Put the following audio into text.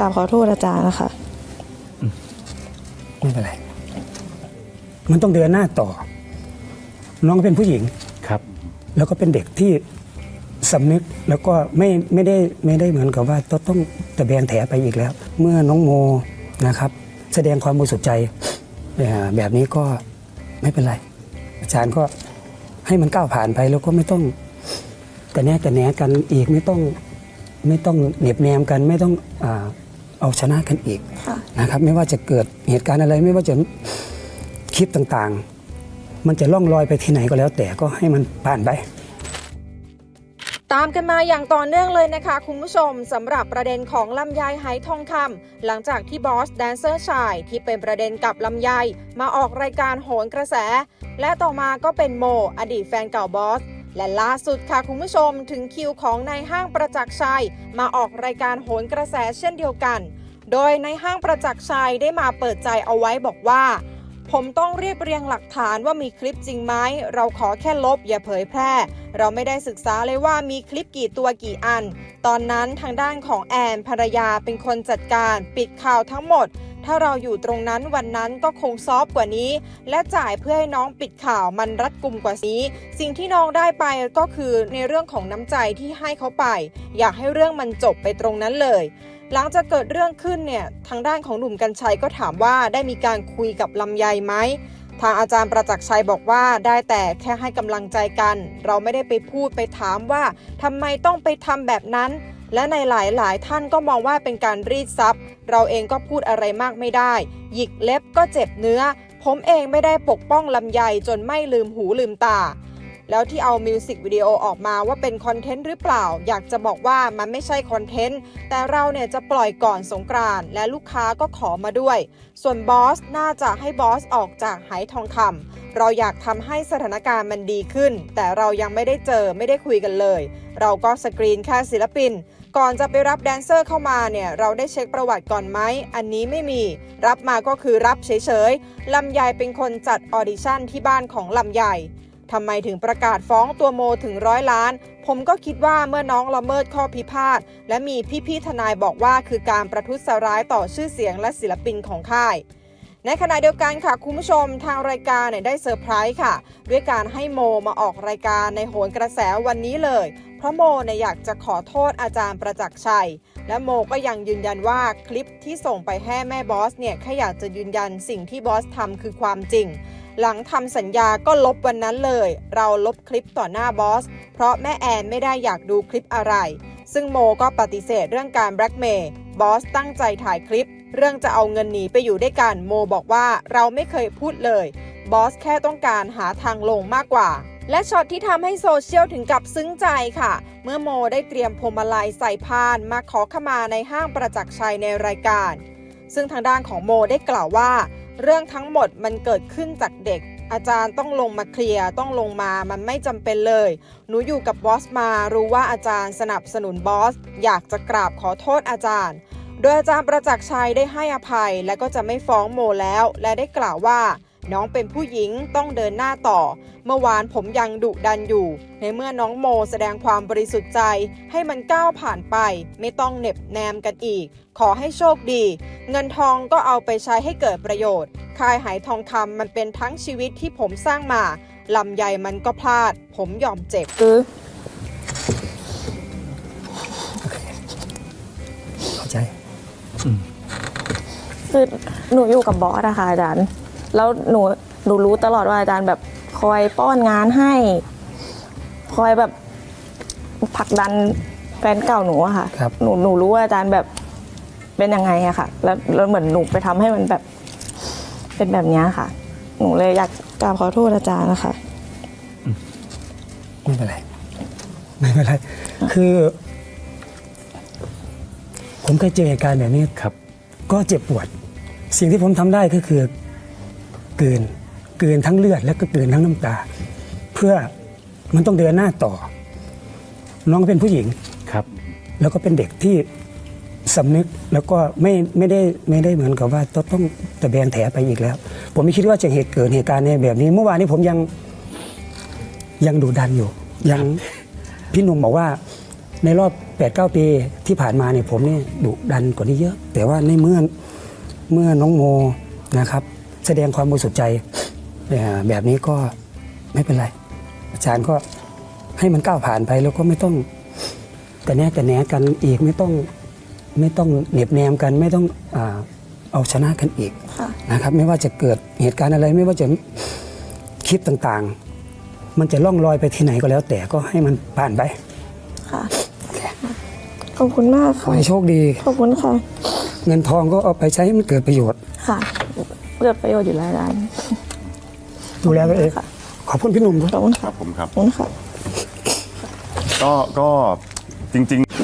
กราบขอโทษอาจารย์นะคะ ไม่เป็นไร มันต้องเดินหน้าต่อ น้องเป็นผู้หญิง ครับ แล้วก็เป็นเด็กที่สำนึกแล้วก็ไม่ไม่ได้ไม่ได้เหมือนกับว่าต้องต้องตะแบงแถไปอีกแล้ว เมื่อน้องโมนะครับ แสดงความบริสุทธิ์ใจเอ่อแบบนี้ก็ไม่เป็นไร อาจารย์ก็ให้มันก้าวผ่านไปแล้วก็ไม่ต้องกระแนะกระแหนกันอีกไม่ต้องไม่ต้องเหน็บแนมกันไม่ต้องอา เอาชนะกันอีกค่ะนะครับไม่ว่าจะเกิดเหตุการณ์อะไรไม่ว่าจะคลิปต่างๆ มันจะล่องลอยไปที่ไหนก็แล้ว แต่ก็ให้มันผ่านไปตามกันมาอย่างต่อเนื่องเลยนะคะคุณผู้ชมสำหรับประเด็นของลำไยไหทองคำหลังจากที่บอสแดนเซอร์ชาย ที่เป็นประเด็นกับลำไยมาออกรายการโหนกระแส และต่อมาก็เป็นโม อดีตแฟนเก่าบอส และล่าสุดค่ะคุณผู้ชมถึงคิวของนายห้างประจักษ์ชัย มาออกรายการโหนกระแสเช่นเดียวกัน โดยในห้างประจักษ์ชัยได้มาเปิดใจเอาไว้บอกว่า ผมต้องเรียบเรียงหลักฐานว่ามีคลิปจริงไหม เราขอแค่ลบอย่าเผยแพร่ เราไม่ได้ศึกษาเลยว่ามีคลิปกี่ตัวกี่อัน ตอนนั้นทางด้านของแอนภรรยาเป็นคนจัดการ ปิดข่าวทั้งหมด ถ้าเราอยู่ตรงนั้นวันนั้นก็คงซอฟกว่านี้ และจ่ายเพื่อให้น้องปิดข่าวมันรัดกุมกว่านี้ สิ่งที่น้องได้ไปก็คือในเรื่องของน้ำใจที่ให้เขาไป อยากให้เรื่องมันจบไปตรงนั้นเลย หลังจากเกิดเรื่องขึ้นเนี่ยทางด้านของหนุ่มกัญชัยก็ถามว่าได้มีการคุยกับลำไยไหมทางอาจารย์ประจักษ์ชัยบอกว่าได้แต่แค่ให้กำลังใจกัน เราไม่ได้ไปพูดไปถามว่าทำไมต้องไปทำแบบนั้น และในหลายๆท่านก็มองว่าเป็นการรีดทรัพย์ เราเองก็พูดอะไรมากไม่ได้ หยิกเล็บก็เจ็บเนื้อ ผมเองไม่ได้ปกป้องลำไยจนไม่ลืมหูลืมตา แล้วที่เอามิวสิกวิดีโอออกมาว่าเป็นคอนเทนต์หรือเปล่า อยากจะบอกว่ามันไม่ใช่คอนเทนต์ แต่เราเนี่ยจะปล่อยก่อนสงกรานต์และลูกค้าก็ขอมาด้วย ส่วนบอสน่าจะให้บอสออกจากไหทองคำเราอยากทำให้สถานการณ์มันดีขึ้น แต่เรายังไม่ได้เจอไม่ได้คุยกันเลย เราก็สกรีนแค่ศิลปิน ก่อนจะไปรับแดนเซอร์เข้ามาเนี่ยเราได้เช็คประวัติก่อนไหมอันนี้ไม่มี รับมาก็คือรับเฉยๆลำไยเป็นคนจัดออดิชั่นที่บ้านของลำไย ทำไมถึงประกาศฟ้องตัวโมถึงร้อยล้าน ผมก็คิดว่าเมื่อน้องละเมิดข้อพิพาท และมีพี่ๆทนายบอกว่าคือการประทุษร้ายต่อชื่อเสียงและศิลปินของค่ายในขณะเดียวกันค่ะ คุณผู้ชมทางรายการเนี่ยได้เซอร์ไพรส์ค่ะ ด้วยการให้โมมาออกรายการในโหนกระแสวันนี้เลย เพราะโมเนี่ยอยากจะขอโทษอาจารย์ประจักษ์ชัย และโมก็ยังยืนยันว่าคลิปที่ส่งไปให้แม่บอสเนี่ยแค่อยากจะยืนยันสิ่งที่บอสทำคือความจริง หลังทำสัญญาก็ลบวันนั้นเลย เราลบคลิปต่อหน้าบอส เพราะแม่แอนไม่ได้อยากดูคลิปอะไร ซึ่งโมก็ปฏิเสธเรื่องการแบล็กเมย์บอสตั้งใจถ่ายคลิป เรื่องจะเอาเงินหนีไปอยู่ด้วยกันโมบอกว่าเราไม่เคยพูดเลย บอสแค่ต้องการหาทางลงมากกว่า และช็อตที่ทำให้โซเชียลถึงกับซึ้งใจค่ะ เมื่อโมได้เตรียมพวงมาลัยใส่พานมาขอขมาในห้างประจักษ์ชัยในรายการ ซึ่งทางด้านของโมได้กล่าวว่า เรื่องทั้งหมดมันเกิดขึ้นจากเด็ก อาจารย์ต้องลงมาเคลียร์ต้องลงมามันไม่จำเป็นเลย หนูอยู่กับบอสมารู้ว่าอาจารย์สนับสนุนบอส อยากจะกราบขอโทษอาจารย์ โดยอาจารย์ประจักษ์ชัยได้ให้อภัย และก็จะไม่ฟ้องโมแล้ว และได้กล่าวว่าน้องเป็นผู้หญิงต้องเดินหน้าต่อ เมื่อวานผมยังดุดันอยู่ ในเมื่อน้องโมแสดงความบริสุทธิ์ใจ ให้มันก้าวผ่านไป ไม่ต้องเหน็บแนมกันอีก ขอให้โชคดี เงินทองก็เอาไปใช้ให้เกิดประโยชน์ ค่ายหายทองคำมันเป็นทั้งชีวิตที่ผมสร้างมาลำใหญ่มันก็พลาด ผมยอมเจ็บคือเข้าใจคือหนูอยู่กับบอสอะค่ะอาจารย์ แล้วหนูหนูรู้ตลอดว่าอาจารย์แบบคอยป้อนงานให้ คอยแบบผลักดันแฟนเก่าหนูอะค่ะครับหนูหนูรู้ว่าอาจารย์แบบ เป็นยังไงอะค่ะ แล้วแล้วเหมือนหนูไปทำให้มันแบบ เป็นแบบเนี้ยค่ะ หนูเลยอยากกราบขอโทษอาจารย์นะคะ ไม่เป็นไร ไม่เป็นไร คือ ผมเคยเจอเหตุการณ์แบบนี้ ครับ ก็เจ็บปวด สิ่งที่ผมทำได้ก็คือเกินเกินทั้งเลือดและก็เกินทั้งน้ำตา เพื่อมันต้องเดินหน้าต่อ น้องเป็นผู้หญิง ครับ แล้วก็เป็นเด็กที่ สำนึกแล้วก็ไม่ไม่ได้ไม่ได้เหมือนกับว่าต้องต้องตะแบงแถไปอีกแล้ว ผมไม่คิดว่าจะเหตุเกิดเหตุการณ์ในแบบนี้ เมื่อวานนี้ผมยังยังดูดันอยู่ ยังพี่หนุ่มบอกว่าในรอบ8ปดปีที่ผ่านมาเนี่ยผมเนี่ยดุดันกว่านี้เยอะ แต่ว่าในเมื่อเมื่อน้องโมนะครับ แสดงความบริสุทธิ์ใจเอ่อแบบนี้ก็ไม่เป็นไร อาจารย์ก็ให้มันก้าวผ่านไปแล้วก็ไม่ต้องกระแนะกระแหนกันอีกไม่ต้อง ไม่ต้องเหน็บแนมกันไม่ต้องอาเอาชนะกันอีกค่ะ นะครับไม่ว่าจะเกิดเหตุการณ์อะไรไม่ว่าจะคลิปต่างๆ มันจะล่องลอยไปที่ไหนก็แล้ว แต่ก็ให้มันผ่านไปค่ะ ขอบคุณมากขอค่ะ ให้โชคดี ขอบคุณค่ะ เงินทองก็เอาไปใช้ให้มันเกิดประโยชน์ ค่ะเกิดประโยชน์อยู่แล้วอาจารย์ดูแลตัวเองค่ะขอบคุณพี่หนุ่มด้วยขอบคุณคค่ะรับผมครับ ขอบคุณค่ะ ก็ก็จริง ๆ